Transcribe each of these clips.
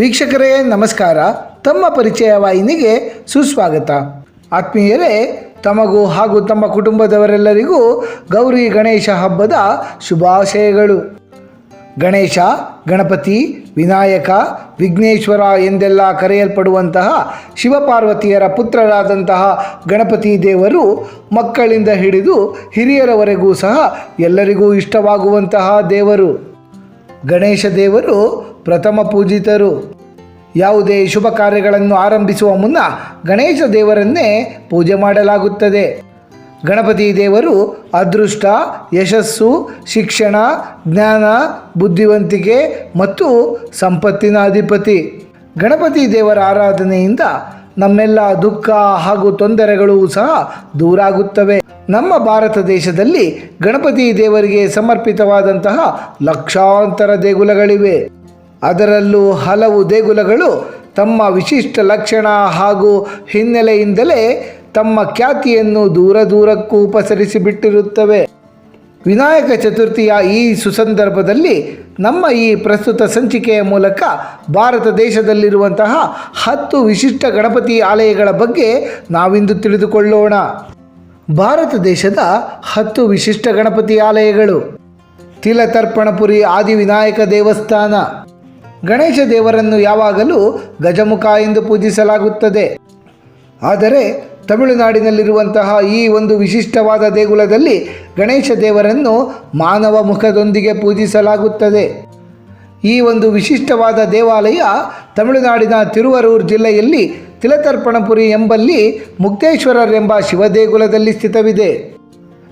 ವೀಕ್ಷಕರೇ, ನಮಸ್ಕಾರ. ತಮ್ಮ ಪರಿಚಯ ವಾಹಿನಿಗೆ ಸುಸ್ವಾಗತ. ಆತ್ಮೀಯರೇ, ತಮಗೂ ಹಾಗೂ ತಮ್ಮ ಕುಟುಂಬದವರೆಲ್ಲರಿಗೂ ಗೌರಿ ಗಣೇಶ ಹಬ್ಬದ ಶುಭಾಶಯಗಳು. ಗಣೇಶ, ಗಣಪತಿ, ವಿನಾಯಕ, ವಿಘ್ನೇಶ್ವರ ಎಂದೆಲ್ಲ ಕರೆಯಲ್ಪಡುವಂತಹ ಶಿವಪಾರ್ವತಿಯರ ಪುತ್ರರಾದಂತಹ ಗಣಪತಿ ದೇವರು ಮಕ್ಕಳಿಂದ ಹಿಡಿದು ಹಿರಿಯರವರೆಗೂ ಸಹ ಎಲ್ಲರಿಗೂ ಇಷ್ಟವಾಗುವಂತಹ ದೇವರು. ಗಣೇಶ ದೇವರು ಪ್ರಥಮ ಪೂಜಿತರು. ಯಾವುದೇ ಶುಭ ಕಾರ್ಯಗಳನ್ನು ಆರಂಭಿಸುವ ಮುನ್ನ ಗಣೇಶ ದೇವರನ್ನೇ ಪೂಜೆ ಮಾಡಲಾಗುತ್ತದೆ. ಗಣಪತಿ ದೇವರು ಅದೃಷ್ಟ, ಯಶಸ್ಸು, ಶಿಕ್ಷಣ, ಜ್ಞಾನ, ಬುದ್ಧಿವಂತಿಕೆ ಮತ್ತು ಸಂಪತ್ತಿನ ಅಧಿಪತಿ. ಗಣಪತಿ ದೇವರ ಆರಾಧನೆಯಿಂದ ನಮ್ಮೆಲ್ಲ ದುಃಖ ಹಾಗೂ ತೊಂದರೆಗಳು ಸಹ ದೂರಾಗುತ್ತವೆ. ನಮ್ಮ ಭಾರತ ದೇಶದಲ್ಲಿ ಗಣಪತಿ ದೇವರಿಗೆ ಸಮರ್ಪಿತವಾದಂತಹ ಲಕ್ಷಾಂತರ ದೇಗುಲಗಳಿವೆ. ಅದರಲ್ಲೂ ಹಲವು ದೇಗುಲಗಳು ತಮ್ಮ ವಿಶಿಷ್ಟ ಲಕ್ಷಣ ಹಾಗೂ ಹಿನ್ನೆಲೆಯಿಂದಲೇ ತಮ್ಮ ಖ್ಯಾತಿಯನ್ನು ದೂರ ದೂರಕ್ಕೂ ಪಸರಿಸಿಬಿಟ್ಟಿರುತ್ತವೆ ವಿನಾಯಕ ಚತುರ್ಥಿಯ ಈ ಸುಸಂದರ್ಭದಲ್ಲಿ ನಮ್ಮ ಈ ಪ್ರಸ್ತುತ ಸಂಚಿಕೆಯ ಮೂಲಕ ಭಾರತ ದೇಶದಲ್ಲಿರುವಂತಹ ಹತ್ತು ವಿಶಿಷ್ಟ ಗಣಪತಿ ಆಲಯಗಳ ಬಗ್ಗೆ ನಾವಿಂದು ತಿಳಿದುಕೊಳ್ಳೋಣ. ಭಾರತ ದೇಶದ ಹತ್ತು ವಿಶಿಷ್ಟ ಗಣಪತಿ ಆಲಯಗಳು. ತಿಲತರ್ಪಣಪುರಿ ಆದಿವಿನಾಯಕ ದೇವಸ್ಥಾನ. ಗಣೇಶ ದೇವರನ್ನು ಯಾವಾಗಲೂ ಗಜಮುಖ ಎಂದು ಪೂಜಿಸಲಾಗುತ್ತದೆ. ಆದರೆ ತಮಿಳುನಾಡಿನಲ್ಲಿರುವಂತಹ ಈ ಒಂದು ವಿಶಿಷ್ಟವಾದ ದೇಗುಲದಲ್ಲಿ ಗಣೇಶ ದೇವರನ್ನು ಮಾನವ ಮುಖದೊಂದಿಗೆ ಪೂಜಿಸಲಾಗುತ್ತದೆ. ಈ ಒಂದು ವಿಶಿಷ್ಟವಾದ ದೇವಾಲಯ ತಮಿಳುನಾಡಿನ ತಿರುವರೂರು ಜಿಲ್ಲೆಯಲ್ಲಿ ತಿಲತರ್ಪಣಪುರಿ ಎಂಬಲ್ಲಿ ಮುಕ್ತೇಶ್ವರರೆಂಬ ಶಿವದೇಗುಲದಲ್ಲಿ ಸ್ಥಿತವಿದೆ.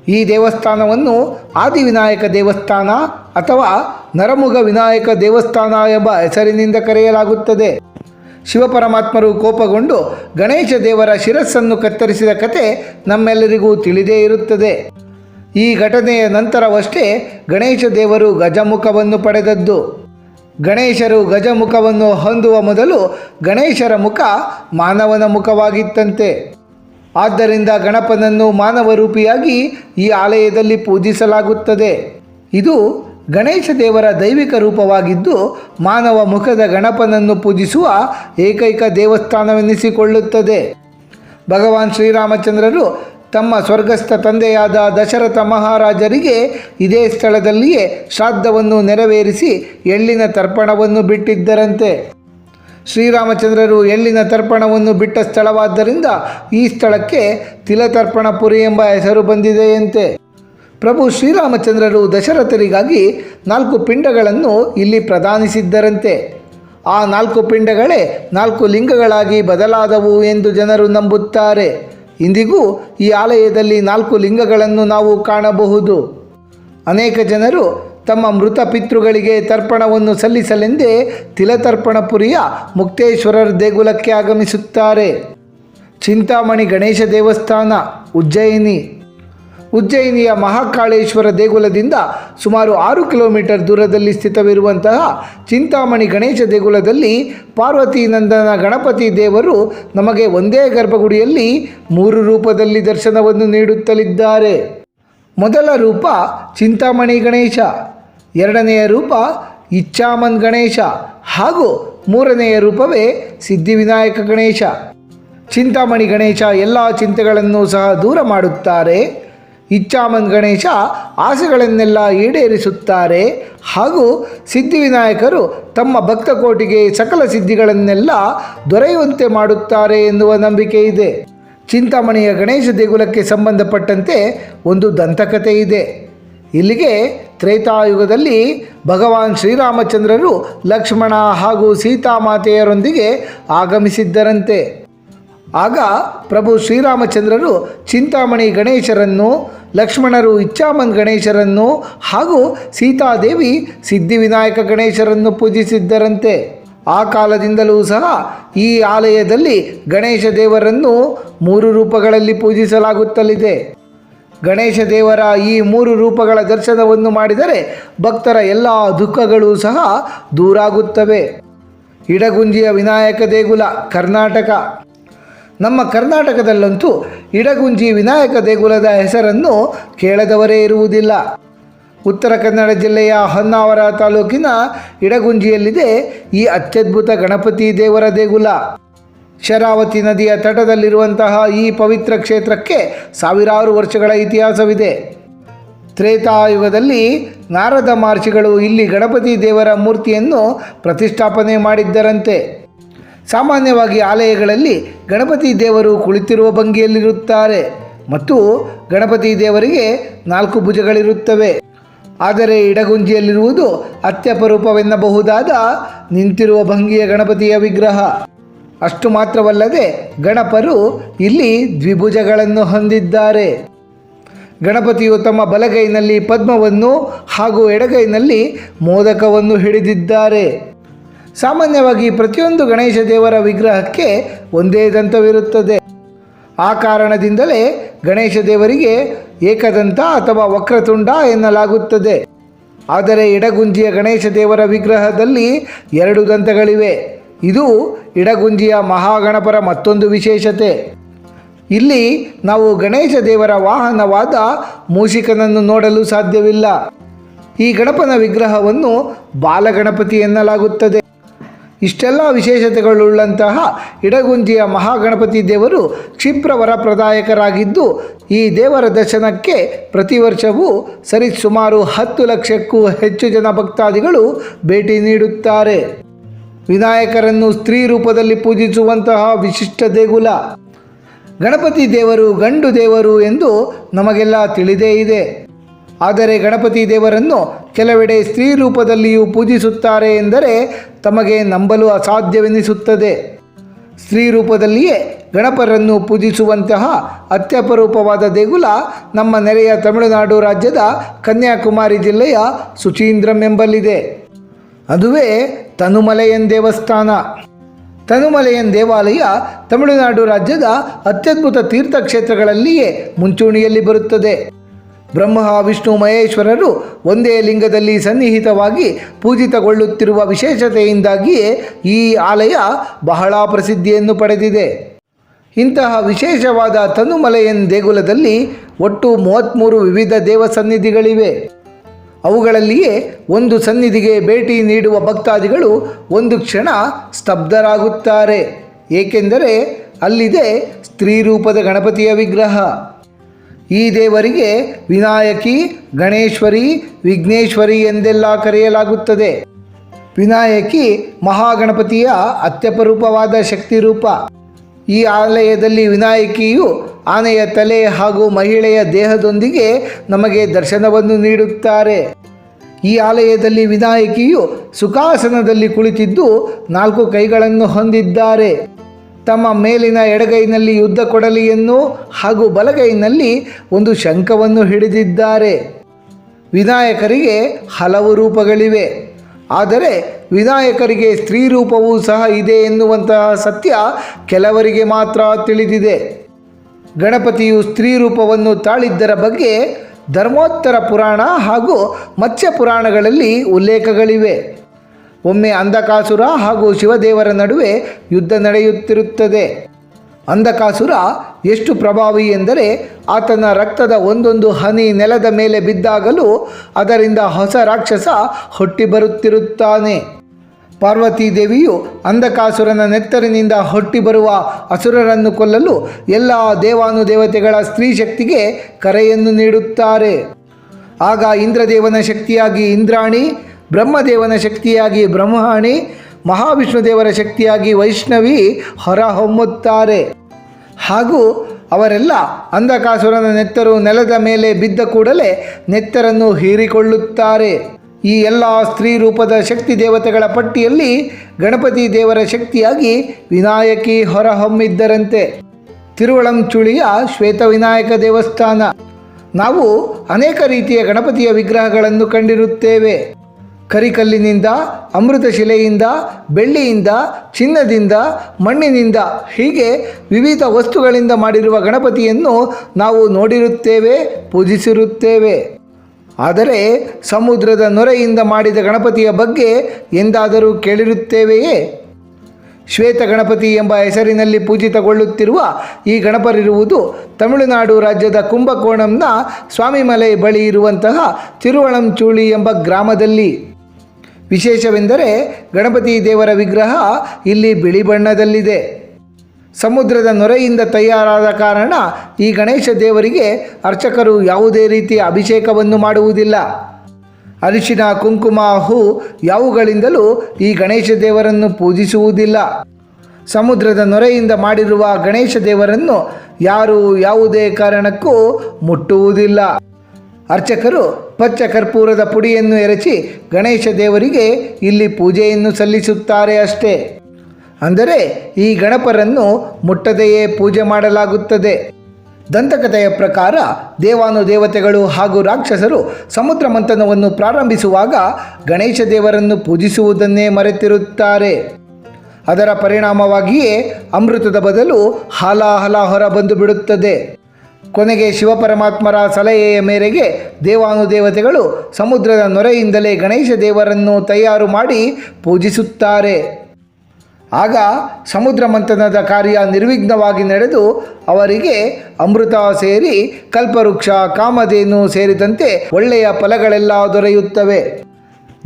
ಈ ದೇವಸ್ಥಾನವನ್ನು ಆದಿವಿನಾಯಕ ದೇವಸ್ಥಾನ ಅಥವಾ ನರಮುಗ ವಿನಾಯಕ ದೇವಸ್ಥಾನ ಎಂಬ ಹೆಸರಿನಿಂದ ಕರೆಯಲಾಗುತ್ತದೆ. ಶಿವಪರಮಾತ್ಮರು ಕೋಪಗೊಂಡು ಗಣೇಶ ದೇವರ ಶಿರಸ್ಸನ್ನು ಕತ್ತರಿಸಿದ ಕತೆ ನಮ್ಮೆಲ್ಲರಿಗೂ ತಿಳಿದೇ ಇರುತ್ತದೆ. ಈ ಘಟನೆಯ ನಂತರವಷ್ಟೇ ಗಣೇಶ ದೇವರು ಗಜಮುಖವನ್ನು ಪಡೆದದ್ದು. ಗಣೇಶರು ಗಜಮುಖವನ್ನು ಹೊಂದುವ ಮೊದಲು ಗಣೇಶರ ಮುಖ ಮಾನವನ ಮುಖವಾಗಿತ್ತಂತೆ. ಆದ್ದರಿಂದ ಗಣಪನನ್ನು ಮಾನವ ರೂಪಿಯಾಗಿ ಈ ಆಲಯದಲ್ಲಿ ಪೂಜಿಸಲಾಗುತ್ತದೆ. ಇದು ಗಣೇಶ ದೇವರ ದೈವಿಕ ರೂಪವಾಗಿದ್ದು, ಮಾನವ ಮುಖದ ಗಣಪನನ್ನು ಪೂಜಿಸುವ ಏಕೈಕ ದೇವಸ್ಥಾನವೆನಿಸಿಕೊಳ್ಳುತ್ತದೆ. ಭಗವಾನ್ ಶ್ರೀರಾಮಚಂದ್ರರು ತಮ್ಮ ಸ್ವರ್ಗಸ್ಥ ತಂದೆಯಾದ ದಶರಥ ಮಹಾರಾಜರಿಗೆ ಇದೇ ಸ್ಥಳದಲ್ಲಿಯೇ ಶ್ರಾದ್ದವನ್ನು ನೆರವೇರಿಸಿ ಎಳ್ಳಿನ ತರ್ಪಣವನ್ನು ಬಿಟ್ಟಿದ್ದರಂತೆ. ಶ್ರೀರಾಮಚಂದ್ರರು ಎಳ್ಳಿನ ತರ್ಪಣವನ್ನು ಬಿಟ್ಟ ಸ್ಥಳವಾದ್ದರಿಂದ ಈ ಸ್ಥಳಕ್ಕೆ ತಿಲತರ್ಪಣಪುರಿ ಎಂಬ ಹೆಸರು ಬಂದಿದೆಯಂತೆ. ಪ್ರಭು ಶ್ರೀರಾಮಚಂದ್ರರು ದಶರಥರಿಗಾಗಿ ನಾಲ್ಕು ಪಿಂಡಗಳನ್ನು ಇಲ್ಲಿ ಪ್ರದಾನಿಸಿದ್ದರಂತೆ ಆ ನಾಲ್ಕು ಪಿಂಡಗಳೇ ನಾಲ್ಕು ಲಿಂಗಗಳಾಗಿ ಬದಲಾದವು ಎಂದು ಜನರು ನಂಬುತ್ತಾರೆ. ಇಂದಿಗೂ ಈ ಆಲಯದಲ್ಲಿ ನಾಲ್ಕು ಲಿಂಗಗಳನ್ನು ನಾವು ಕಾಣಬಹುದು. ಅನೇಕ ಜನರು ತಮ್ಮ ಮೃತ ಪಿತೃಗಳಿಗೆ ತರ್ಪಣವನ್ನು ಸಲ್ಲಿಸಲೆಂದೇ ತಿಲತರ್ಪಣಪುರಿಯ ಮುಕ್ತೇಶ್ವರರ ದೇಗುಲಕ್ಕೆ ಆಗಮಿಸುತ್ತಾರೆ. ಚಿಂತಾಮಣಿ ಗಣೇಶ ದೇವಸ್ಥಾನ, ಉಜ್ಜಯಿನಿ. ಉಜ್ಜಯಿನಿಯ ಮಹಾಕಾಳೇಶ್ವರ ದೇಗುಲದಿಂದ ಸುಮಾರು ಆರು ಕಿಲೋಮೀಟರ್ ದೂರದಲ್ಲಿ ಸ್ಥಿತವಿರುವಂತಹ ಚಿಂತಾಮಣಿ ಗಣೇಶ ದೇಗುಲದಲ್ಲಿ ಪಾರ್ವತಿ ನಂದನ ಗಣಪತಿ ದೇವರು ನಮಗೆ ಒಂದೇ ಗರ್ಭಗುಡಿಯಲ್ಲಿ ಮೂರು ರೂಪದಲ್ಲಿ ದರ್ಶನವನ್ನು ನೀಡುತ್ತಲಿದ್ದಾರೆ. ಮೊದಲ ರೂಪ ಚಿಂತಾಮಣಿ ಗಣೇಶ. ಎರಡನೆಯ ರೂಪ ಇಚ್ಛಾಮನ್ ಗಣೇಶ ಹಾಗೂ ಮೂರನೆಯ ರೂಪವೇ ಸಿದ್ಧಿವಿನಾಯಕ ಗಣೇಶ. ಚಿಂತಾಮಣಿ ಗಣೇಶ ಎಲ್ಲ ಚಿಂತೆಗಳನ್ನು ಸಹ ದೂರ ಮಾಡುತ್ತಾರೆ. ಇಚ್ಛಾಮನ್ ಗಣೇಶ ಆಸೆಗಳನ್ನೆಲ್ಲ ಈಡೇರಿಸುತ್ತಾರೆ ಹಾಗೂ ಸಿದ್ಧಿವಿನಾಯಕರು ತಮ್ಮ ಭಕ್ತಕೋಟಿಗೆ ಸಕಲ ಸಿದ್ಧಿಗಳನ್ನೆಲ್ಲ ದೊರೆಯುವಂತೆ ಮಾಡುತ್ತಾರೆ ಎನ್ನುವ ನಂಬಿಕೆ ಇದೆ. ಚಿಂತಾಮಣಿಯ ಗಣೇಶ ದೇಗುಲಕ್ಕೆ ಸಂಬಂಧಪಟ್ಟಂತೆ ಒಂದು ದಂತಕಥೆ ಇದೆ. ಇಲ್ಲಿಗೆ ತ್ರೇತಾಯುಗದಲ್ಲಿ ಭಗವಾನ್ ಶ್ರೀರಾಮಚಂದ್ರರು ಲಕ್ಷ್ಮಣ ಹಾಗೂ ಸೀತಾಮಾತೆಯರೊಂದಿಗೆ ಆಗಮಿಸಿದ್ದರಂತೆ. ಆಗ ಪ್ರಭು ಶ್ರೀರಾಮಚಂದ್ರರು ಚಿಂತಾಮಣಿ ಗಣೇಶರನ್ನು, ಲಕ್ಷ್ಮಣರು ಇಚ್ಛಾಮನ್ ಗಣೇಶರನ್ನು ಹಾಗೂ ಸೀತಾದೇವಿ ಸಿದ್ಧಿವಿನಾಯಕ ಗಣೇಶರನ್ನು ಪೂಜಿಸಿದ್ದರಂತೆ. ಆ ಕಾಲದಿಂದಲೂ ಸಹ ಈ ಆಲಯದಲ್ಲಿ ಗಣೇಶ ದೇವರನ್ನು ಮೂರು ರೂಪಗಳಲ್ಲಿ ಪೂಜಿಸಲಾಗುತ್ತಲಿದೆ. ಗಣೇಶ ದೇವರ ಈ ಮೂರು ರೂಪಗಳ ದರ್ಶನವನ್ನು ಮಾಡಿದರೆ ಭಕ್ತರ ಎಲ್ಲ ದುಃಖಗಳು ಸಹ ದೂರಾಗುತ್ತವೆ. ಇಡಗುಂಜಿಯ ವಿನಾಯಕ ದೇಗುಲ, ಕರ್ನಾಟಕ. ನಮ್ಮ ಕರ್ನಾಟಕದಲ್ಲಂತೂ ಇಡಗುಂಜಿ ವಿನಾಯಕ ದೇಗುಲದ ಹೆಸರನ್ನು ಕೇಳದವರೇ ಇರುವುದಿಲ್ಲ. ಉತ್ತರ ಕನ್ನಡ ಜಿಲ್ಲೆಯ ಹೊನ್ನಾವರ ತಾಲೂಕಿನ ಇಡಗುಂಜಿಯಲ್ಲಿದೆ ಈ ಅತ್ಯದ್ಭುತ ಗಣಪತಿ ದೇವರ ದೇಗುಲ. ಶರಾವತಿ ನದಿಯ ತಟದಲ್ಲಿರುವಂತಹ ಈ ಪವಿತ್ರ ಕ್ಷೇತ್ರಕ್ಕೆ ಸಾವಿರಾರು ವರ್ಷಗಳ ಇತಿಹಾಸವಿದೆ. ತ್ರೇತಾಯುಗದಲ್ಲಿ ನಾರದ ಮಹರ್ಷಿಗಳು ಇಲ್ಲಿ ಗಣಪತಿ ದೇವರ ಮೂರ್ತಿಯನ್ನು ಪ್ರತಿಷ್ಠಾಪನೆ ಮಾಡಿದ್ದರಂತೆ. ಸಾಮಾನ್ಯವಾಗಿ ಆಲಯಗಳಲ್ಲಿ ಗಣಪತಿ ದೇವರು ಕುಳಿತಿರುವ ಭಂಗಿಯಲ್ಲಿರುತ್ತಾರೆ ಮತ್ತು ಗಣಪತಿ ದೇವರಿಗೆ ನಾಲ್ಕು ಭುಜಗಳಿರುತ್ತವೆ. ಆದರೆ ಇಡಗುಂಜಿಯಲ್ಲಿರುವುದು ಅತ್ಯಪರೂಪವೆನ್ನಬಹುದಾದ ನಿಂತಿರುವ ಭಂಗಿಯ ಗಣಪತಿಯ ವಿಗ್ರಹ. ಅಷ್ಟು ಮಾತ್ರವಲ್ಲದೆ ಗಣಪರು ಇಲ್ಲಿ ದ್ವಿಭುಜಗಳನ್ನು ಹೊಂದಿದ್ದಾರೆ. ಗಣಪತಿಯು ತಮ್ಮ ಬಲಗೈನಲ್ಲಿ ಪದ್ಮವನ್ನು ಹಾಗೂ ಎಡಗೈನಲ್ಲಿ ಮೋದಕವನ್ನು ಹಿಡಿದಿದ್ದಾರೆ. ಸಾಮಾನ್ಯವಾಗಿ ಪ್ರತಿಯೊಂದು ಗಣೇಶ ದೇವರ ವಿಗ್ರಹಕ್ಕೆ ಒಂದೇ ದಂತವಿರುತ್ತದೆ. ಆ ಕಾರಣದಿಂದಲೇ ಗಣೇಶ ದೇವರಿಗೆ ಏಕದಂತ ಅಥವಾ ವಕ್ರತುಂಡ ಎನ್ನಲಾಗುತ್ತದೆ. ಆದರೆ ಎಡಗುಂಜಿಯ ಗಣೇಶ ದೇವರ ವಿಗ್ರಹದಲ್ಲಿ ಎರಡು ದಂತಗಳಿವೆ. ಇದು ಇಡಗುಂಜಿಯ ಮಹಾಗಣಪರ ಮತ್ತೊಂದು ವಿಶೇಷತೆ. ಇಲ್ಲಿ ನಾವು ಗಣೇಶ ದೇವರ ವಾಹನವಾದ ಮೂಷಿಕನನ್ನು ನೋಡಲು ಸಾಧ್ಯವಿಲ್ಲ. ಈ ಗಣಪನ ವಿಗ್ರಹವನ್ನು ಬಾಲಗಣಪತಿ ಎನ್ನಲಾಗುತ್ತದೆ. ಇಷ್ಟೆಲ್ಲ ವಿಶೇಷತೆಗಳುಳ್ಳಂತಹ ಇಡಗುಂಜಿಯ ಮಹಾಗಣಪತಿ ದೇವರು ಕ್ಷಿಪ್ರವರ ವರಪ್ರದಾಯಕರಾಗಿದ್ದು ಈ ದೇವರ ದರ್ಶನಕ್ಕೆ ಪ್ರತಿ ವರ್ಷವೂ ಸರಿಸುಮಾರು ಹತ್ತು ಲಕ್ಷಕ್ಕೂ ಹೆಚ್ಚು ಜನ ಭಕ್ತಾದಿಗಳು ಭೇಟಿ ನೀಡುತ್ತಾರೆ. ವಿನಾಯಕರನ್ನು ಸ್ತ್ರೀ ರೂಪದಲ್ಲಿ ಪೂಜಿಸುವಂತಹ ವಿಶಿಷ್ಟ ದೇಗುಲ. ಗಣಪತಿ ದೇವರು ಗಂಡು ದೇವರು ಎಂದು ನಮಗೆಲ್ಲ ತಿಳಿದೇ ಇದೆ. ಆದರೆ ಗಣಪತಿ ದೇವರನ್ನು ಕೆಲವೆಡೆ ಸ್ತ್ರೀ ರೂಪದಲ್ಲಿಯೂ ಪೂಜಿಸುತ್ತಾರೆ ಎಂದರೆ ತಮಗೆ ನಂಬಲು ಅಸಾಧ್ಯವೆನಿಸುತ್ತದೆ. ಸ್ತ್ರೀ ರೂಪದಲ್ಲಿಯೇ ಗಣಪರನ್ನು ಪೂಜಿಸುವಂತಹ ಅತ್ಯಪರೂಪವಾದ ದೇಗುಲ ನಮ್ಮ ನೆರೆಯ ತಮಿಳುನಾಡು ರಾಜ್ಯದ ಕನ್ಯಾಕುಮಾರಿ ಜಿಲ್ಲೆಯ ಸುಚೀಂದ್ರಂ ಎಂಬಲ್ಲಿದೆ. ಅದುವೇ ತನುಮಲೆಯನ್ ದೇವಸ್ಥಾನ. ತನುಮಲೆಯನ್ ದೇವಾಲಯ ತಮಿಳುನಾಡು ರಾಜ್ಯದ ಅತ್ಯದ್ಭುತ ತೀರ್ಥಕ್ಷೇತ್ರಗಳಲ್ಲಿಯೇ ಮುಂಚೂಣಿಯಲ್ಲಿ ಬರುತ್ತದೆ. ಬ್ರಹ್ಮ, ವಿಷ್ಣು, ಮಹೇಶ್ವರರು ಒಂದೇ ಲಿಂಗದಲ್ಲಿ ಸನ್ನಿಹಿತವಾಗಿ ಪೂಜಿತಗೊಳ್ಳುತ್ತಿರುವ ವಿಶೇಷತೆಯಿಂದಾಗಿಯೇ ಈ ಆಲಯ ಬಹಳ ಪ್ರಸಿದ್ಧಿಯನ್ನು ಪಡೆದಿದೆ. ಇಂತಹ ವಿಶೇಷವಾದ ತನುಮಲೆಯನ್ ದೇಗುಲದಲ್ಲಿ ಒಟ್ಟು ಮೂವತ್ತ್ಮೂರು ವಿವಿಧ ದೇವ ಸನ್ನಿಧಿಗಳಿವೆ ಅವುಗಳಲ್ಲಿಯೇ ಒಂದು ಸನ್ನಿಧಿಗೆ ಭೇಟಿ ನೀಡುವ ಭಕ್ತಾದಿಗಳು ಒಂದು ಕ್ಷಣ ಸ್ತಬ್ಧರಾಗುತ್ತಾರೆ. ಏಕೆಂದರೆ ಅಲ್ಲಿದೆ ಸ್ತ್ರೀ ರೂಪದ ಗಣಪತಿಯ ವಿಗ್ರಹ. ಈ ದೇವರಿಗೆ ವಿನಾಯಕಿ, ಗಣೇಶ್ವರಿ, ವಿಘ್ನೇಶ್ವರಿ ಎಂದೆಲ್ಲ ಕರೆಯಲಾಗುತ್ತದೆ. ವಿನಾಯಕಿ ಮಹಾಗಣಪತಿಯ ಅತ್ಯಪರೂಪವಾದ ಶಕ್ತಿ ರೂಪ ಈ ಆಲಯದಲ್ಲಿ ವಿನಾಯಕಿಯು ಆನೆಯ ತಲೆ ಹಾಗೂ ಮಹಿಳೆಯ ದೇಹದೊಂದಿಗೆ ನಮಗೆ ದರ್ಶನವನ್ನು ನೀಡುತ್ತಾರೆ. ಈ ಆಲಯದಲ್ಲಿ ವಿನಾಯಕಿಯು ಸುಖಾಸನದಲ್ಲಿ ಕುಳಿತಿದ್ದು ನಾಲ್ಕು ಕೈಗಳನ್ನು ಹೊಂದಿದ್ದಾರೆ. ತಮ್ಮ ಮೇಲಿನ ಎಡಗೈನಲ್ಲಿ ಯುದ್ಧ ಕೊಡಲಿಯನ್ನು ಹಾಗೂ ಬಲಗೈನಲ್ಲಿ ಒಂದು ಶಂಖವನ್ನು ಹಿಡಿದಿದ್ದಾರೆ. ವಿನಾಯಕರಿಗೆ ಹಲವು ರೂಪಗಳಿವೆ. ಆದರೆ ವಿನಾಯಕರಿಗೆ ಸ್ತ್ರೀ ರೂಪವೂ ಸಹ ಇದೆ ಎನ್ನುವಂತಹ ಸತ್ಯ ಕೆಲವರಿಗೆ ಮಾತ್ರ ತಿಳಿದಿದೆ. ಗಣಪತಿಯು ಸ್ತ್ರೀ ರೂಪವನ್ನು ತಾಳಿದ್ದರ ಬಗ್ಗೆ ಧರ್ಮೋತ್ತರ ಪುರಾಣ ಹಾಗೂ ಮತ್ಸ್ಯ ಪುರಾಣಗಳಲ್ಲಿ ಉಲ್ಲೇಖಗಳಿವೆ. ಒಮ್ಮೆ ಅಂಧಕಾಸುರ ಹಾಗೂ ಶಿವದೇವರ ನಡುವೆ ಯುದ್ಧ ನಡೆಯುತ್ತಿರುತ್ತದೆ. ಅಂಧಕಾಸುರ ಎಷ್ಟು ಪ್ರಭಾವಿ ಎಂದರೆ ಆತನ ರಕ್ತದ ಒಂದೊಂದು ಹನಿ ನೆಲದ ಮೇಲೆ ಬಿದ್ದಾಗಲೂ ಅದರಿಂದ ಹೊಸ ರಾಕ್ಷಸ ಹುಟ್ಟಿ ಬರುತ್ತಿರುತ್ತಾನೆ ಪಾರ್ವತೀ ದೇವಿಯು ಅಂಧಕಾಸುರನ ನೆತ್ತರಿನಿಂದ ಹೊಟ್ಟಿ ಬರುವ ಅಸುರರನ್ನು ಕೊಲ್ಲಲು ಎಲ್ಲ ದೇವಾನುದೇವತೆಗಳ ಸ್ತ್ರೀ ಶಕ್ತಿಗೆ ಕರೆಯನ್ನು ನೀಡುತ್ತಾರೆ. ಆಗ ಇಂದ್ರದೇವನ ಶಕ್ತಿಯಾಗಿ ಇಂದ್ರಾಣಿ, ಬ್ರಹ್ಮದೇವನ ಶಕ್ತಿಯಾಗಿ ಬ್ರಹ್ಮಾಣಿ ಮಹಾವಿಷ್ಣು ದೇವರ ಶಕ್ತಿಯಾಗಿ ವೈಷ್ಣವಿ ಹೊರಹೊಮ್ಮುತ್ತಾರೆ. ಹಾಗೂ ಅವರೆಲ್ಲ ಅಂಧಕಾಸುರನ ನೆತ್ತರು ನೆಲದ ಮೇಲೆ ಬಿದ್ದ ಕೂಡಲೇ ನೆತ್ತರನ್ನು ಹೀರಿಕೊಳ್ಳುತ್ತಾರೆ. ಈ ಎಲ್ಲ ಸ್ತ್ರೀ ರೂಪದ ಶಕ್ತಿ ದೇವತೆಗಳ ಪಟ್ಟಿಯಲ್ಲಿ ಗಣಪತಿ ದೇವರ ಶಕ್ತಿಯಾಗಿ ವಿನಾಯಕಿ ಹೊರಹೊಮ್ಮಿದ್ದರಂತೆ. ತಿರುವಳಂಚುಳಿಯ ಶ್ವೇತ ವಿನಾಯಕ ದೇವಸ್ಥಾನ. ನಾವು ಅನೇಕ ರೀತಿಯ ಗಣಪತಿಯ ವಿಗ್ರಹಗಳನ್ನು ಕಂಡಿರುತ್ತೇವೆ. ಕರಿಕಲ್ಲಿನಿಂದ ಅಮೃತ ಶಿಲೆಯಿಂದ ಬೆಳ್ಳಿಯಿಂದ, ಚಿನ್ನದಿಂದ, ಮಣ್ಣಿನಿಂದ ಹೀಗೆ ವಿವಿಧ ವಸ್ತುಗಳಿಂದ ಮಾಡಿರುವ ಗಣಪತಿಯನ್ನು ನಾವು ನೋಡಿರುತ್ತೇವೆ, ಪೂಜಿಸಿರುತ್ತೇವೆ. ಆದರೆ ಸಮುದ್ರದ ನೊರೆಯಿಂದ ಮಾಡಿದ ಗಣಪತಿಯ ಬಗ್ಗೆ ಎಂದಾದರೂ ಕೇಳಿರುತ್ತೇವೆಯೇ? ಶ್ವೇತ ಗಣಪತಿ ಎಂಬ ಹೆಸರಿನಲ್ಲಿ ಪೂಜಿತಗೊಳ್ಳುತ್ತಿರುವ ಈ ಗಣಪರಿರುವುದು ತಮಿಳುನಾಡು ರಾಜ್ಯದ ಕುಂಭಕೋಣಂನ ಸ್ವಾಮಿಮಲೆ ಬಳಿ ಇರುವಂತಹ ತಿರುವಳಂಚೂಳಿ ಎಂಬ ಗ್ರಾಮದಲ್ಲಿ. ವಿಶೇಷವೆಂದರೆ ಗಣಪತಿ ದೇವರ ವಿಗ್ರಹ ಇಲ್ಲಿ ಬಿಳಿ ಬಣ್ಣದಲ್ಲಿದೆ. ಸಮುದ್ರದ ನೊರೆಯಿಂದ ತಯಾರಾದ ಕಾರಣ ಈ ಗಣೇಶ ದೇವರಿಗೆ ಅರ್ಚಕರು ಯಾವುದೇ ರೀತಿಯ ಅಭಿಷೇಕವನ್ನು ಮಾಡುವುದಿಲ್ಲ. ಅರಿಶಿನ, ಕುಂಕುಮ, ಹೂ ಯಾವುಗಳಿಂದಲೂ ಈ ಗಣೇಶ ದೇವರನ್ನು ಪೂಜಿಸುವುದಿಲ್ಲ. ಸಮುದ್ರದ ನೊರೆಯಿಂದ ಮಾಡಿರುವ ಗಣೇಶ ದೇವರನ್ನು ಯಾರು ಯಾವುದೇ ಕಾರಣಕ್ಕೂ ಮುಟ್ಟುವುದಿಲ್ಲ. ಅರ್ಚಕರು ಪಚ್ಚ ಕರ್ಪೂರದ ಪುಡಿಯನ್ನು ಎರಚಿ ಗಣೇಶ ದೇವರಿಗೆ ಇಲ್ಲಿ ಪೂಜೆಯನ್ನು ಸಲ್ಲಿಸುತ್ತಾರೆ ಅಷ್ಟೇ. ಅಂದರೆ ಈ ಗಣಪರನ್ನು ಮುಟ್ಟದೆಯೇ ಪೂಜೆ ಮಾಡಲಾಗುತ್ತದೆ. ದಂತಕಥೆಯ ಪ್ರಕಾರ ದೇವಾನು ದೇವತೆಗಳು ಹಾಗೂ ರಾಕ್ಷಸರು ಸಮುದ್ರ ಮಂಥನವನ್ನು ಪ್ರಾರಂಭಿಸುವಾಗ ಗಣೇಶ ದೇವರನ್ನು ಪೂಜಿಸುವುದನ್ನೇ ಮರೆತಿರುತ್ತಾರೆ. ಅದರ ಪರಿಣಾಮವಾಗಿಯೇ ಅಮೃತದ ಬದಲು ಹಾಲಾಹಲ ಹೊರ ಬಂದು ಬಿಡುತ್ತದೆ ಕೊನೆಗೆ ಶಿವಪರಮಾತ್ಮರ ಸಲಹೆಯ ಮೇರೆಗೆ ದೇವಾನುದೇವತೆಗಳು ಸಮುದ್ರದ ನೊರೆಯಿಂದಲೇ ಗಣೇಶ ದೇವರನ್ನು ತಯಾರು ಮಾಡಿ ಪೂಜಿಸುತ್ತಾರೆ. ಆಗ ಸಮುದ್ರ ಮಂಥನದ ಕಾರ್ಯ ನಿರ್ವಿಘ್ನವಾಗಿ ನಡೆದು ಅವರಿಗೆ ಅಮೃತ ಸೇರಿ ಕಲ್ಪವೃಕ್ಷ, ಕಾಮಧೇನು ಸೇರಿದಂತೆ ಒಳ್ಳೆಯ ಫಲಗಳೆಲ್ಲ ದೊರೆಯುತ್ತವೆ.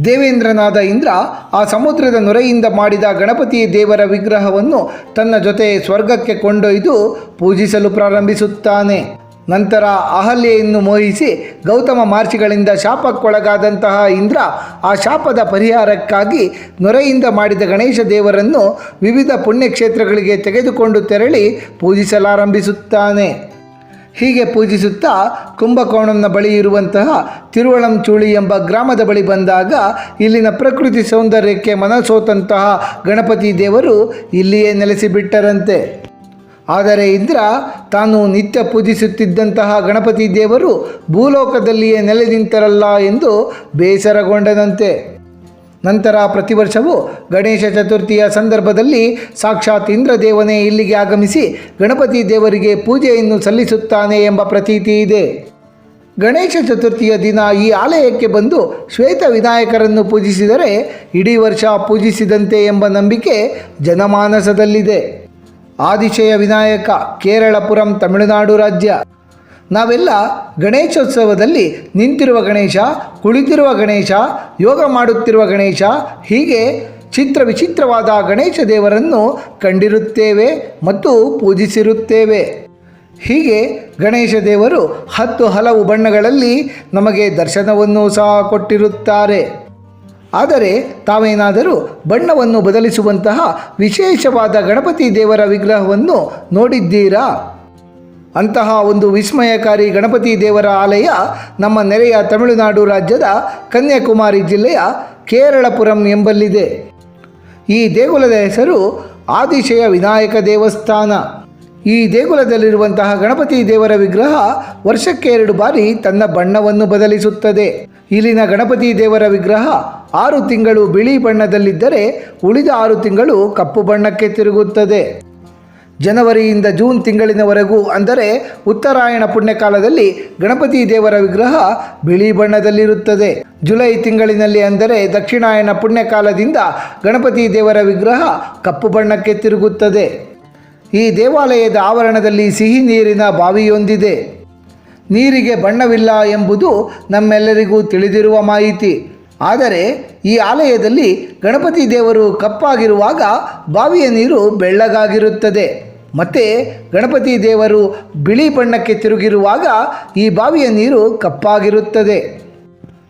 ದೇವೇಂದ್ರನಾದ ಇಂದ್ರ ಆ ಸಮುದ್ರದ ನೊರೆಯಿಂದ ಮಾಡಿದ ಗಣಪತಿ ದೇವರ ವಿಗ್ರಹವನ್ನು ತನ್ನ ಜೊತೆ ಸ್ವರ್ಗಕ್ಕೆ ಕೊಂಡೊಯ್ದು ಪೂಜಿಸಲು ಪ್ರಾರಂಭಿಸುತ್ತಾನೆ. ನಂತರ ಅಹಲ್ಯೆಯನ್ನು ಮೋಹಿಸಿ ಗೌತಮ ಮಾರ್ಚಿಗಳಿಂದ ಶಾಪಕ್ಕೊಳಗಾದಂತಹ ಇಂದ್ರ ಆ ಶಾಪದ ಪರಿಹಾರಕ್ಕಾಗಿ ನೊರೆಯಿಂದ ಮಾಡಿದ ಗಣೇಶ ದೇವರನ್ನು ವಿವಿಧ ಪುಣ್ಯಕ್ಷೇತ್ರಗಳಿಗೆ ತೆಗೆದುಕೊಂಡು ತೆರಳಿ ಪೂಜಿಸಲಾರಂಭಿಸುತ್ತಾನೆ. ಹೀಗೆ ಪೂಜಿಸುತ್ತಾ ಕುಂಭಕೋಣಂನ ಬಳಿ ಇರುವಂತಹ ತಿರುವಳಂಚೂಳಿ ಎಂಬ ಗ್ರಾಮದ ಬಳಿ ಬಂದಾಗ ಇಲ್ಲಿನ ಪ್ರಕೃತಿ ಸೌಂದರ್ಯಕ್ಕೆ ಮನಸೋತಂತಹ ಗಣಪತಿ ದೇವರು ಇಲ್ಲಿಯೇ ನೆಲೆಸಿಬಿಟ್ಟರಂತೆ. ಆದರೆ ಇಂದ್ರ ತಾನು ನಿತ್ಯ ಪೂಜಿಸುತ್ತಿದ್ದಂತಹ ಗಣಪತಿ ದೇವರು ಭೂಲೋಕದಲ್ಲಿಯೇ ನೆಲೆ ನಿಂತರಲ್ಲ ಎಂದು ಬೇಸರಗೊಂಡನಂತೆ. ನಂತರ ಪ್ರತಿ ವರ್ಷವೂ ಗಣೇಶ ಚತುರ್ಥಿಯ ಸಂದರ್ಭದಲ್ಲಿ ಸಾಕ್ಷಾತ್ ಇಂದ್ರದೇವನೇ ಇಲ್ಲಿಗೆ ಆಗಮಿಸಿ ಗಣಪತಿ ದೇವರಿಗೆ ಪೂಜೆಯನ್ನು ಸಲ್ಲಿಸುತ್ತಾನೆ ಎಂಬ ಪ್ರತೀತಿ ಇದೆ. ಗಣೇಶ ಚತುರ್ಥಿಯ ದಿನ ಈ ಆಲಯಕ್ಕೆ ಬಂದು ಶ್ವೇತ ವಿನಾಯಕರನ್ನು ಪೂಜಿಸಿದರೆ ಇಡೀ ವರ್ಷ ಪೂಜಿಸಿದಂತೆ ಎಂಬ ನಂಬಿಕೆ ಜನಮಾನಸದಲ್ಲಿದೆ. ಆದಿಶಯ ವಿನಾಯಕ, ಕೇರಳಪುರಂ ತಮಿಳುನಾಡು ರಾಜ್ಯ. ನಾವೆಲ್ಲ ಗಣೇಶೋತ್ಸವದಲ್ಲಿ ನಿಂತಿರುವ ಗಣೇಶ, ಕುಳಿತಿರುವ ಗಣೇಶ, ಯೋಗ ಮಾಡುತ್ತಿರುವ ಗಣೇಶ, ಹೀಗೆ ಚಿತ್ರ ವಿಚಿತ್ರವಾದ ಗಣೇಶ ದೇವರನ್ನು ಕಂಡಿರುತ್ತೇವೆ ಮತ್ತು ಪೂಜಿಸಿರುತ್ತೇವೆ. ಹೀಗೆ ಗಣೇಶ ದೇವರು ಹತ್ತು ಹಲವು ಬಣ್ಣಗಳಲ್ಲಿ ನಮಗೆ ದರ್ಶನವನ್ನು ಸಹ ಕೊಟ್ಟಿರುತ್ತಾರೆ. ಆದರೆ ತಾವೇನಾದರೂ ಬಣ್ಣವನ್ನು ಬದಲಿಸುವಂತಹ ವಿಶೇಷವಾದ ಗಣಪತಿ ದೇವರ ವಿಗ್ರಹವನ್ನು ನೋಡಿದ್ದೀರಾ? ಅಂತಹ ಒಂದು ವಿಸ್ಮಯಕಾರಿ ಗಣಪತಿ ದೇವರ ಆಲಯ ನಮ್ಮ ನೆರೆಯ ತಮಿಳುನಾಡು ರಾಜ್ಯದ ಕನ್ಯಾಕುಮಾರಿ ಜಿಲ್ಲೆಯ ಕೇರಳಪುರಂ ಎಂಬಲ್ಲಿದೆ. ಈ ದೇಗುಲದ ಹೆಸರು ಆದಿಶಯ ವಿನಾಯಕ ದೇವಸ್ಥಾನ. ಈ ದೇಗುಲದಲ್ಲಿರುವಂತಹ ಗಣಪತಿ ದೇವರ ವಿಗ್ರಹ ವರ್ಷಕ್ಕೆ ಎರಡು ಬಾರಿ ತನ್ನ ಬಣ್ಣವನ್ನು ಬದಲಿಸುತ್ತದೆ. ಇಲ್ಲಿನ ಗಣಪತಿ ದೇವರ ವಿಗ್ರಹ ಆರು ತಿಂಗಳು ಬಿಳಿ ಬಣ್ಣದಲ್ಲಿದ್ದರೆ ಉಳಿದ ಆರು ತಿಂಗಳು ಕಪ್ಪು ಬಣ್ಣಕ್ಕೆ ತಿರುಗುತ್ತದೆ. ಜನವರಿಯಿಂದ ಜೂನ್ ತಿಂಗಳಿನವರೆಗೂ ಅಂದರೆ ಉತ್ತರಾಯಣ ಪುಣ್ಯಕಾಲದಲ್ಲಿ ಗಣಪತಿ ದೇವರ ವಿಗ್ರಹ ಬಿಳಿ ಬಣ್ಣದಲ್ಲಿರುತ್ತದೆ. ಜುಲೈ ತಿಂಗಳಿನಲ್ಲಿ ಅಂದರೆ ದಕ್ಷಿಣಾಯಣ ಪುಣ್ಯಕಾಲದಿಂದ ಗಣಪತಿ ದೇವರ ವಿಗ್ರಹ ಕಪ್ಪು ಬಣ್ಣಕ್ಕೆ ತಿರುಗುತ್ತದೆ. ಈ ದೇವಾಲಯದ ಆವರಣದಲ್ಲಿ ಸಿಹಿ ನೀರಿನ ಬಾವಿಯೊಂದಿದೆ. ನೀರಿಗೆ ಬಣ್ಣವಿಲ್ಲ ಎಂಬುದು ನಮ್ಮೆಲ್ಲರಿಗೂ ತಿಳಿದಿರುವ ಮಾಹಿತಿ. ಆದರೆ ಈ ಆಲಯದಲ್ಲಿ ಗಣಪತಿ ದೇವರು ಕಪ್ಪಾಗಿರುವಾಗ ಬಾವಿಯ ನೀರು ಬೆಳ್ಳಗಾಗಿರುತ್ತದೆ. ಮತ್ತು ಗಣಪತಿ ದೇವರು ಬಿಳಿ ಬಣ್ಣಕ್ಕೆ ತಿರುಗಿರುವಾಗ ಈ ಬಾವಿಯ ನೀರು ಕಪ್ಪಾಗಿರುತ್ತದೆ.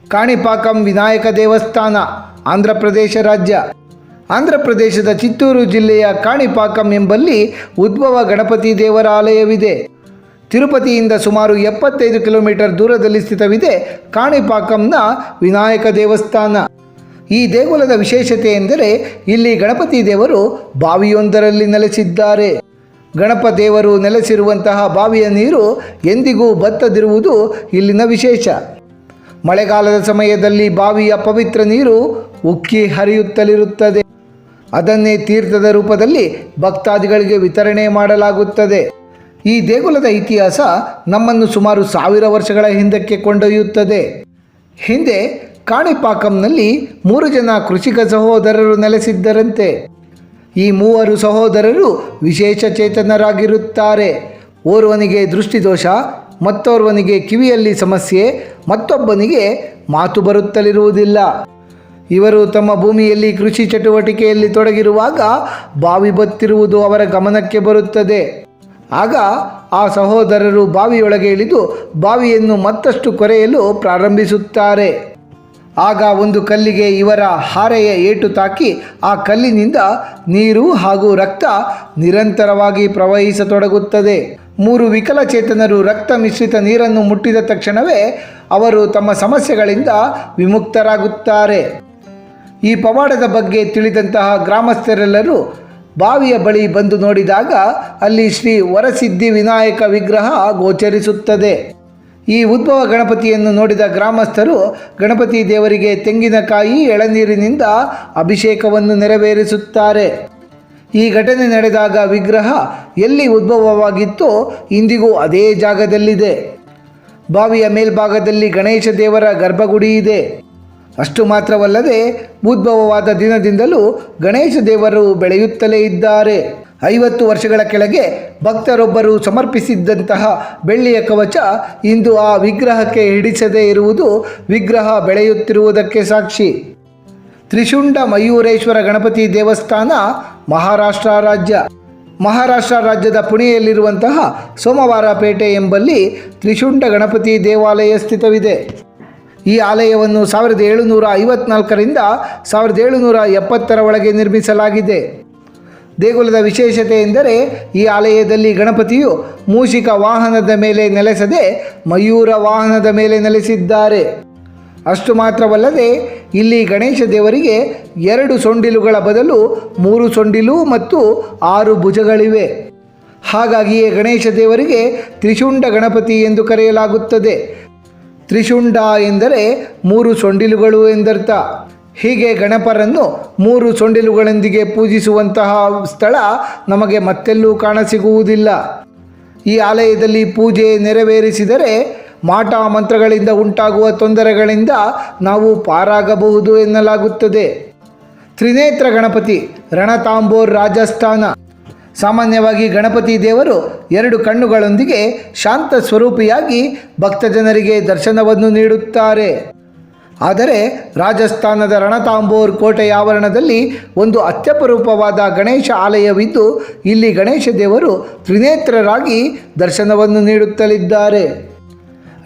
ಕಾಣಿಪಾಕಂ ವಿನಾಯಕ ದೇವಸ್ಥಾನ, ಆಂಧ್ರ ಪ್ರದೇಶ ರಾಜ್ಯ. ಆಂಧ್ರ ಪ್ರದೇಶದ ಚಿತ್ತೂರು ಜಿಲ್ಲೆಯ ಕಾಣಿಪಾಕಂ ಎಂಬಲ್ಲಿ ಉದ್ಭವ ಗಣಪತಿ ದೇವರ ಆಲಯವಿದೆ. ತಿರುಪತಿಯಿಂದ ಸುಮಾರು ಎಪ್ಪತ್ತೈದು ಕಿಲೋಮೀಟರ್ ದೂರದಲ್ಲಿ ಸ್ಥಿತವಿದೆ ಕಾಣಿಪಾಕಂನ ವಿನಾಯಕ ದೇವಸ್ಥಾನ. ಈ ದೇಗುಲದ ವಿಶೇಷತೆ ಎಂದರೆ ಇಲ್ಲಿ ಗಣಪತಿ ದೇವರು ಬಾವಿಯೊಂದರಲ್ಲಿ ನೆಲೆಸಿದ್ದಾರೆ. ಗಣಪ ದೇವರು ನೆಲೆಸಿರುವಂತಹ ಬಾವಿಯ ನೀರು ಎಂದಿಗೂ ಬತ್ತದಿರುವುದು ಇಲ್ಲಿನ ವಿಶೇಷ. ಮಳೆಗಾಲದ ಸಮಯದಲ್ಲಿ ಬಾವಿಯ ಪವಿತ್ರ ನೀರು ಉಕ್ಕಿ ಹರಿಯುತ್ತಲಿರುತ್ತದೆ. ಅದನ್ನೇ ತೀರ್ಥದ ರೂಪದಲ್ಲಿ ಭಕ್ತಾದಿಗಳಿಗೆ ವಿತರಣೆ ಮಾಡಲಾಗುತ್ತದೆ. ಈ ದೇಗುಲದ ಇತಿಹಾಸ ನಮ್ಮನ್ನು ಸುಮಾರು ಸಾವಿರ ವರ್ಷಗಳ ಹಿಂದಕ್ಕೆ ಕೊಂಡೊಯ್ಯುತ್ತದೆ. ಹಿಂದೆ ಕಾಣಿಪಾಕಂನಲ್ಲಿ ಮೂರು ಜನ ಕೃಷಿಕ ಸಹೋದರರು ನೆಲೆಸಿದ್ದರಂತೆ. ಈ ಮೂವರು ಸಹೋದರರು ವಿಶೇಷ ಚೇತನರಾಗಿರುತ್ತಾರೆ. ಓರ್ವನಿಗೆ ದೃಷ್ಟಿದೋಷ, ಮತ್ತೋರ್ವನಿಗೆ ಕಿವಿಯಲ್ಲಿ ಸಮಸ್ಯೆ, ಮತ್ತೊಬ್ಬನಿಗೆ ಮಾತು ಬರುತ್ತಲಿರುವುದಿಲ್ಲ. ಇವರು ತಮ್ಮ ಭೂಮಿಯಲ್ಲಿ ಕೃಷಿ ಚಟುವಟಿಕೆಯಲ್ಲಿ ತೊಡಗಿರುವಾಗ ಬಾವಿ ಬತ್ತಿರುವುದು ಅವರ ಗಮನಕ್ಕೆ ಬರುತ್ತದೆ. ಆಗ ಆ ಸಹೋದರರು ಬಾವಿಯೊಳಗೆ ಇಳಿದು ಬಾವಿಯನ್ನು ಮತ್ತಷ್ಟು ಕೊರೆಯಲು ಪ್ರಾರಂಭಿಸುತ್ತಾರೆ. ಆಗ ಒಂದು ಕಲ್ಲಿಗೆ ಇವರ ಹಾರೆಯ ಏಟು ತಾಕಿ ಆ ಕಲ್ಲಿನಿಂದ ನೀರು ಹಾಗೂ ರಕ್ತ ನಿರಂತರವಾಗಿ ಪ್ರವಹಿಸತೊಡಗುತ್ತದೆ. ಮೂರು ವಿಕಲಚೇತನರು ರಕ್ತ ಮಿಶ್ರಿತ ನೀರನ್ನು ಮುಟ್ಟಿದ ತಕ್ಷಣವೇ ಅವರು ತಮ್ಮ ಸಮಸ್ಯೆಗಳಿಂದ ವಿಮುಕ್ತರಾಗುತ್ತಾರೆ. ಈ ಪವಾಡದ ಬಗ್ಗೆ ತಿಳಿದಂತಹ ಗ್ರಾಮಸ್ಥರೆಲ್ಲರೂ ಬಾವಿಯ ಬಳಿ ಬಂದು ನೋಡಿದಾಗ ಅಲ್ಲಿ ಶ್ರೀ ವರಸಿದ್ಧಿ ವಿನಾಯಕ ವಿಗ್ರಹ ಗೋಚರಿಸುತ್ತದೆ. ಈ ಉದ್ಭವ ಗಣಪತಿಯನ್ನು ನೋಡಿದ ಗ್ರಾಮಸ್ಥರು ಗಣಪತಿ ದೇವರಿಗೆ ತೆಂಗಿನಕಾಯಿ, ಎಳನೀರಿನಿಂದ ಅಭಿಷೇಕವನ್ನು ನೆರವೇರಿಸುತ್ತಾರೆ. ಈ ಘಟನೆ ನಡೆದಾಗ ವಿಗ್ರಹ ಎಲ್ಲಿ ಉದ್ಭವವಾಗಿತ್ತೋ ಇಂದಿಗೂ ಅದೇ ಜಾಗದಲ್ಲಿದೆ. ಬಾವಿಯ ಮೇಲ್ಭಾಗದಲ್ಲಿ ಗಣೇಶ ದೇವರ ಗರ್ಭಗುಡಿ ಇದೆ. ಅಷ್ಟು ಮಾತ್ರವಲ್ಲದೆ ಉದ್ಭವವಾದ ದಿನದಿಂದಲೂ ಗಣೇಶ ದೇವರು ಬೆಳೆಯುತ್ತಲೇ ಇದ್ದಾರೆ. ಐವತ್ತು ವರ್ಷಗಳ ಕೆಳಗೆ ಭಕ್ತರೊಬ್ಬರು ಸಮರ್ಪಿಸಿದ್ದಂತಹ ಬೆಳ್ಳಿಯ ಕವಚ ಇಂದು ಆ ವಿಗ್ರಹಕ್ಕೆ ಹಿಡಿಸದೇ ಇರುವುದು ವಿಗ್ರಹ ಬೆಳೆಯುತ್ತಿರುವುದಕ್ಕೆ ಸಾಕ್ಷಿ. ತ್ರಿಶುಂಡ ಮಯೂರೇಶ್ವರ ಗಣಪತಿ ದೇವಸ್ಥಾನ ಮಹಾರಾಷ್ಟ್ರ ರಾಜ್ಯ. ಮಹಾರಾಷ್ಟ್ರ ರಾಜ್ಯದ ಪುಣೆಯಲ್ಲಿರುವಂತಹ ಸೋಮವಾರಪೇಟೆ ಎಂಬಲ್ಲಿ ತ್ರಿಶುಂಡ ಗಣಪತಿ ದೇವಾಲಯ ಸ್ಥಿತವಿದೆ. ಈ ಆಲಯವನ್ನು ಸಾವಿರದ ಏಳುನೂರ ಐವತ್ನಾಲ್ಕರಿಂದ ಸಾವಿರದ ಏಳುನೂರ ಎಪ್ಪತ್ತರ ಒಳಗೆ ನಿರ್ಮಿಸಲಾಗಿದೆ. ದೇಗುಲದ ವಿಶೇಷತೆ ಎಂದರೆ ಈ ಆಲಯದಲ್ಲಿ ಗಣಪತಿಯು ಮೂಷಿಕ ವಾಹನದ ಮೇಲೆ ನೆಲೆಸದೆ ಮಯೂರ ವಾಹನದ ಮೇಲೆ ನೆಲೆಸಿದ್ದಾರೆ. ಅಷ್ಟು ಮಾತ್ರವಲ್ಲದೆ ಇಲ್ಲಿ ಗಣೇಶ ದೇವರಿಗೆ ಎರಡು ಸೊಂಡಿಲುಗಳ ಬದಲು ಮೂರು ಸೊಂಡಿಲು ಮತ್ತು ಆರು ಭುಜಗಳಿವೆ. ಹಾಗಾಗಿಯೇ ಗಣೇಶ ದೇವರಿಗೆ ತ್ರಿಶುಂಡ ಗಣಪತಿ ಎಂದು ಕರೆಯಲಾಗುತ್ತದೆ. ತ್ರಿಶುಂಡ ಎಂದರೆ ಮೂರು ಸೊಂಡಿಲುಗಳು ಎಂದರ್ಥ. ಹೀಗೆ ಗಣಪರನ್ನು ಮೂರು ಸೊಂಡಿಲುಗಳೊಂದಿಗೆ ಪೂಜಿಸುವಂತಹ ಸ್ಥಳ ನಮಗೆ ಮತ್ತೆಲ್ಲೂ ಕಾಣಸಿಗುವುದಿಲ್ಲ. ಈ ಆಲಯದಲ್ಲಿ ಪೂಜೆ ನೆರವೇರಿಸಿದರೆ ಮಾಟ ಮಂತ್ರಗಳಿಂದ ಉಂಟಾಗುವ ತೊಂದರೆಗಳಿಂದ ನಾವು ಪಾರಾಗಬಹುದು ಎನ್ನಲಾಗುತ್ತದೆ. ತ್ರಿನೇತ್ರ ಗಣಪತಿ ರಣತಾಂಬೋರ್ ರಾಜಸ್ಥಾನ. ಸಾಮಾನ್ಯವಾಗಿ ಗಣಪತಿ ದೇವರು ಎರಡು ಕಣ್ಣುಗಳೊಂದಿಗೆ ಶಾಂತ ಸ್ವರೂಪಿಯಾಗಿ ಭಕ್ತಜನರಿಗೆ ದರ್ಶನವನ್ನು ನೀಡುತ್ತಾರೆ. ಆದರೆ ರಾಜಸ್ಥಾನದ ರಣತಾಂಬೋರ್ ಕೋಟೆಯ ಆವರಣದಲ್ಲಿ ಒಂದು ಅತ್ಯಪರೂಪವಾದ ಗಣೇಶ ಆಲಯವಿದ್ದು, ಇಲ್ಲಿ ಗಣೇಶ ದೇವರು ತ್ರಿನೇತ್ರರಾಗಿ ದರ್ಶನವನ್ನು ನೀಡುತ್ತಲಿದ್ದಾರೆ.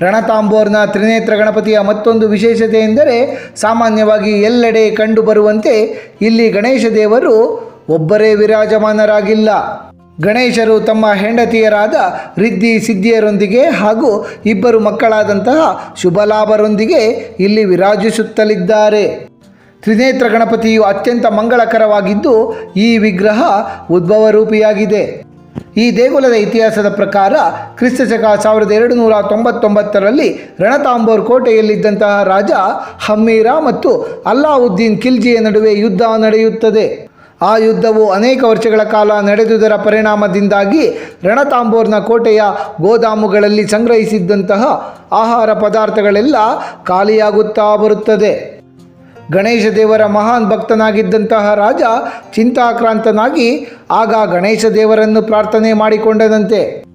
ರಣತಾಂಬೋರ್ನ ತ್ರಿನೇತ್ರ ಗಣಪತಿಯ ಮತ್ತೊಂದು ವಿಶೇಷತೆ ಎಂದರೆ, ಸಾಮಾನ್ಯವಾಗಿ ಎಲ್ಲೆಡೆ ಕಂಡುಬರುವಂತೆ ಇಲ್ಲಿ ಗಣೇಶ ದೇವರು ಒಬ್ಬರೇ ವಿರಾಜಮಾನರಾಗಿಲ್ಲ. ಗಣೇಶರು ತಮ್ಮ ಹೆಂಡತಿಯರಾದ ರಿದ್ದಿ ಸಿದ್ಧಿಯರೊಂದಿಗೆ ಹಾಗೂ ಇಬ್ಬರು ಮಕ್ಕಳಾದಂತಹ ಶುಭಲಾಭರೊಂದಿಗೆ ಇಲ್ಲಿ ವಿರಾಜಿಸುತ್ತಲಿದ್ದಾರೆ. ತ್ರಿನೇತ್ರ ಗಣಪತಿಯು ಅತ್ಯಂತ ಮಂಗಳಕರವಾಗಿದ್ದು, ಈ ವಿಗ್ರಹ ಉದ್ಭವ ರೂಪಿಯಾಗಿದೆ ಈ ದೇಗುಲದ ಇತಿಹಾಸದ ಪ್ರಕಾರ ಕ್ರಿಸ್ತಶಕ ಸಾವಿರದ ಎರಡು ನೂರ ತೊಂಬತ್ತೊಂಬತ್ತರಲ್ಲಿ ರಣತಾಂಬೋರ್ ಕೋಟೆಯಲ್ಲಿದ್ದಂತಹ ರಾಜ ಹಮ್ಮೀರಾ ಮತ್ತು ಅಲ್ಲಾವುದ್ದೀನ್ ಖಿಲ್ಜಿಯ ನಡುವೆ ಯುದ್ಧ ನಡೆಯುತ್ತದೆ. ಆ ಯುದ್ಧವು ಅನೇಕ ವರ್ಷಗಳ ಕಾಲ ನಡೆದುದರ ಪರಿಣಾಮದಿಂದಾಗಿ ರಣತಾಂಬೋರ್ನ ಕೋಟೆಯ ಗೋದಾಮುಗಳಲ್ಲಿ ಸಂಗ್ರಹಿಸಿದ್ದಂತಹ ಆಹಾರ ಪದಾರ್ಥಗಳೆಲ್ಲ ಖಾಲಿಯಾಗುತ್ತಾ ಬರುತ್ತದೆ. ಗಣೇಶ ದೇವರ ಮಹಾನ್ ಭಕ್ತನಾಗಿದ್ದಂತಹ ರಾಜ ಚಿಂತಾಕ್ರಾಂತನಾಗಿ ಆಗ ಗಣೇಶ ದೇವರನ್ನು ಪ್ರಾರ್ಥನೆ ಮಾಡಿಕೊಂಡನಂತೆ.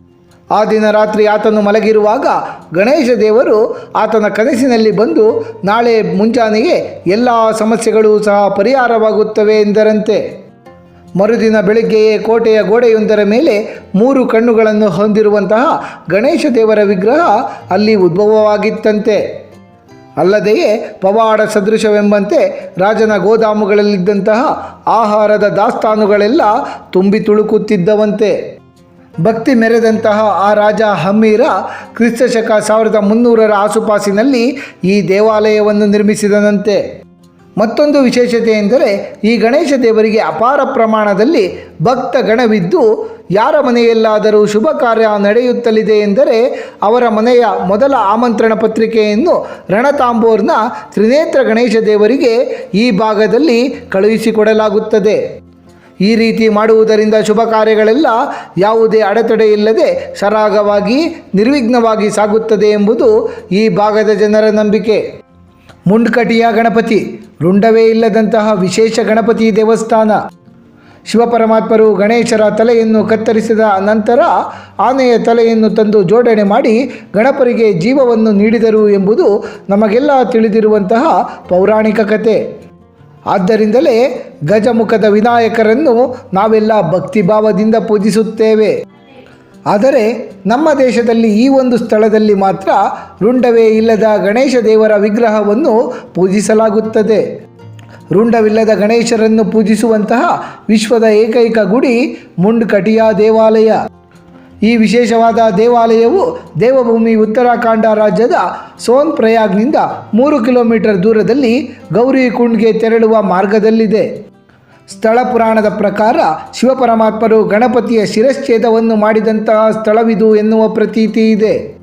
ಆ ದಿನ ರಾತ್ರಿ ಆತನು ಮಲಗಿರುವಾಗ ಗಣೇಶ ದೇವರು ಆತನ ಕನಸಿನಲ್ಲಿ ಬಂದು ನಾಳೆ ಮುಂಜಾನೆಗೆ ಎಲ್ಲ ಸಮಸ್ಯೆಗಳು ಸಹ ಪರಿಹಾರವಾಗುತ್ತವೆ ಎಂದರಂತೆ. ಮರುದಿನ ಬೆಳಿಗ್ಗೆಯೇ ಕೋಟೆಯ ಗೋಡೆಯೊಂದರ ಮೇಲೆ ಮೂರು ಕಣ್ಣುಗಳನ್ನು ಹೊಂದಿರುವಂತಹ ಗಣೇಶ ದೇವರ ವಿಗ್ರಹ ಅಲ್ಲಿ ಉದ್ಭವವಾಗಿತ್ತಂತೆ. ಅಲ್ಲದೆಯೇ ಪವಾಡ ಸದೃಶವೆಂಬಂತೆ ರಾಜನ ಗೋದಾಮುಗಳಲ್ಲಿದ್ದಂತಹ ಆಹಾರದ ದಾಸ್ತಾನುಗಳೆಲ್ಲ ತುಂಬಿ ತುಳುಕುತ್ತಿದ್ದವಂತೆ. ಭಕ್ತಿ ಮೆರೆದಂತಹ ಆ ರಾಜ ಹಮ್ಮೀರ ಕ್ರಿಸ್ತಶಕ ಸಾವಿರದ ಮುನ್ನೂರರ ಆಸುಪಾಸಿನಲ್ಲಿ ಈ ದೇವಾಲಯವನ್ನು ನಿರ್ಮಿಸಿದನಂತೆ. ಮತ್ತೊಂದು ವಿಶೇಷತೆ ಎಂದರೆ ಈ ಗಣೇಶ ದೇವರಿಗೆ ಅಪಾರ ಪ್ರಮಾಣದಲ್ಲಿ ಭಕ್ತ ಗಣವಿದ್ದು ಯಾರ ಮನೆಯಲ್ಲಾದರೂ ಶುಭ ಕಾರ್ಯ ನಡೆಯುತ್ತಲಿದೆ ಎಂದರೆ ಅವರ ಮನೆಯ ಮೊದಲ ಆಮಂತ್ರಣ ಪತ್ರಿಕೆಯನ್ನು ರಣತಾಂಬೋರ್ನ ತ್ರಿನೇತ್ರ ಗಣೇಶ ದೇವರಿಗೆ ಈ ಭಾಗದಲ್ಲಿ ಕಳುಹಿಸಿಕೊಡಲಾಗುತ್ತದೆ. ಈ ರೀತಿ ಮಾಡುವುದರಿಂದ ಶುಭ ಕಾರ್ಯಗಳೆಲ್ಲ ಯಾವುದೇ ಅಡೆತಡೆ ಇಲ್ಲದೆ ಸರಾಗವಾಗಿ, ನಿರ್ವಿಘ್ನವಾಗಿ ಸಾಗುತ್ತದೆ ಎಂಬುದು ಈ ಭಾಗದ ಜನರ ನಂಬಿಕೆ. ಮುಂಡ್ಕಟಿಯ ಗಣಪತಿ, ರುಂಡವೇ ಇಲ್ಲದಂತಹ ವಿಶೇಷ ಗಣಪತಿ ದೇವಸ್ಥಾನ. ಶಿವಪರಮಾತ್ಮರು ಗಣೇಶರ ತಲೆಯನ್ನು ಕತ್ತರಿಸಿದ ನಂತರ ಆನೆಯ ತಲೆಯನ್ನು ತಂದು ಜೋಡಣೆ ಮಾಡಿ ಗಣಪರಿಗೆ ಜೀವವನ್ನು ನೀಡಿದರು ಎಂಬುದು ನಮಗೆಲ್ಲ ತಿಳಿದಿರುವಂತಹ ಪೌರಾಣಿಕ ಕತೆ. ಆದ್ದರಿಂದಲೇ ಗಜಮುಖದ ವಿನಾಯಕರನ್ನು ನಾವೆಲ್ಲ ಭಕ್ತಿಭಾವದಿಂದ ಪೂಜಿಸುತ್ತೇವೆ. ಆದರೆ ನಮ್ಮ ದೇಶದಲ್ಲಿ ಈ ಒಂದು ಸ್ಥಳದಲ್ಲಿ ಮಾತ್ರ ರುಂಡವೇ ಇಲ್ಲದ ಗಣೇಶ ದೇವರ ವಿಗ್ರಹವನ್ನು ಪೂಜಿಸಲಾಗುತ್ತದೆ. ರುಂಡವಿಲ್ಲದ ಗಣೇಶರನ್ನು ಪೂಜಿಸುವಂತಹ ವಿಶ್ವದ ಏಕೈಕ ಗುಡಿ ಮುಂಡ್ಕಟಿಯಾ ದೇವಾಲಯ. ಈ ವಿಶೇಷವಾದ ದೇವಾಲಯವು ದೇವಭೂಮಿ ಉತ್ತರಾಖಂಡ ರಾಜ್ಯದ ಸೋನ್ ಪ್ರಯಾಗ್ನಿಂದ ಮೂರು ಕಿಲೋಮೀಟರ್ ದೂರದಲ್ಲಿ ಗೌರಿ ಕುಂಡ್ಗೆ ತೆರಳುವ ಮಾರ್ಗದಲ್ಲಿದೆ. ಸ್ಥಳ ಪುರಾಣದ ಪ್ರಕಾರ ಶಿವಪರಮಾತ್ಮರು ಗಣಪತಿಯ ಶಿರಶ್ಛೇದವನ್ನು ಮಾಡಿದಂತಹ ಸ್ಥಳವಿದು ಎನ್ನುವ ಪ್ರತೀತಿ ಇದೆ.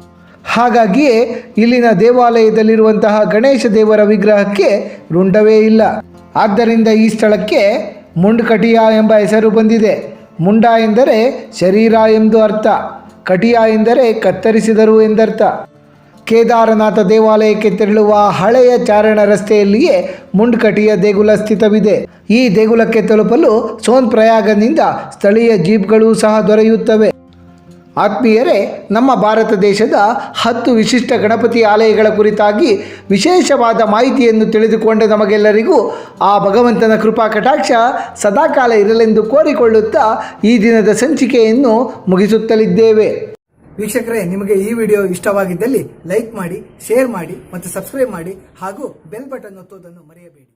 ಹಾಗಾಗಿಯೇ ಇಲ್ಲಿನ ದೇವಾಲಯದಲ್ಲಿರುವಂತಹ ಗಣೇಶ ದೇವರ ವಿಗ್ರಹಕ್ಕೆ ರುಂಡವೇ ಇಲ್ಲ. ಆದ್ದರಿಂದ ಈ ಸ್ಥಳಕ್ಕೆ ಮುಂಡ್ಕಟಿಯ ಎಂಬ ಹೆಸರು ಬಂದಿದೆ. ಮುಂಡ ಎಂದರೆ ಶರೀರ ಎಂದು ಅರ್ಥ, ಕಟಿಯ ಎಂದರೆ ಕತ್ತರಿಸಿದರು ಎಂದರ್ಥ. ಕೇದಾರನಾಥ ದೇವಾಲಯಕ್ಕೆ ತೆರಳುವ ಹಳೆಯ ಚಾರಣ ರಸ್ತೆಯಲ್ಲಿಯೇ ಮುಂಡ್ಕಟಿಯ ದೇಗುಲ ಸ್ಥಿತವಿದೆ. ಈ ದೇಗುಲಕ್ಕೆ ತಲುಪಲು ಸೋನ್ ಪ್ರಯಾಗನಿಂದ ಸ್ಥಳೀಯ ಜೀಪ್ಗಳು ಸಹ ದೊರೆಯುತ್ತವೆ. ಆತ್ಮೀಯರೇ, ನಮ್ಮ ಭಾರತ ದೇಶದ ಹತ್ತು ವಿಶಿಷ್ಟ ಗಣಪತಿ ಆಲಯಗಳ ಕುರಿತಾಗಿ ವಿಶೇಷವಾದ ಮಾಹಿತಿಯನ್ನು ತಿಳಿದುಕೊಂಡ ನಮಗೆಲ್ಲರಿಗೂ ಆ ಭಗವಂತನ ಕೃಪಾ ಕಟಾಕ್ಷ ಸದಾಕಾಲ ಇರಲೆಂದು ಕೋರಿಕೊಳ್ಳುತ್ತಾ ಈ ದಿನದ ಸಂಚಿಕೆಯನ್ನು ಮುಗಿಸುತ್ತಲಿದ್ದೇವೆ. ವೀಕ್ಷಕರೇ, ನಿಮಗೆ ಈ ವಿಡಿಯೋ ಇಷ್ಟವಾಗಿದ್ದಲ್ಲಿ ಲೈಕ್ ಮಾಡಿ, ಶೇರ್ ಮಾಡಿ ಮತ್ತು ಸಬ್ಸ್ಕ್ರೈಬ್ ಮಾಡಿ ಹಾಗೂ ಬೆಲ್ ಬಟನ್ ಒತ್ತುವುದನ್ನು ಮರೆಯಬೇಡಿ.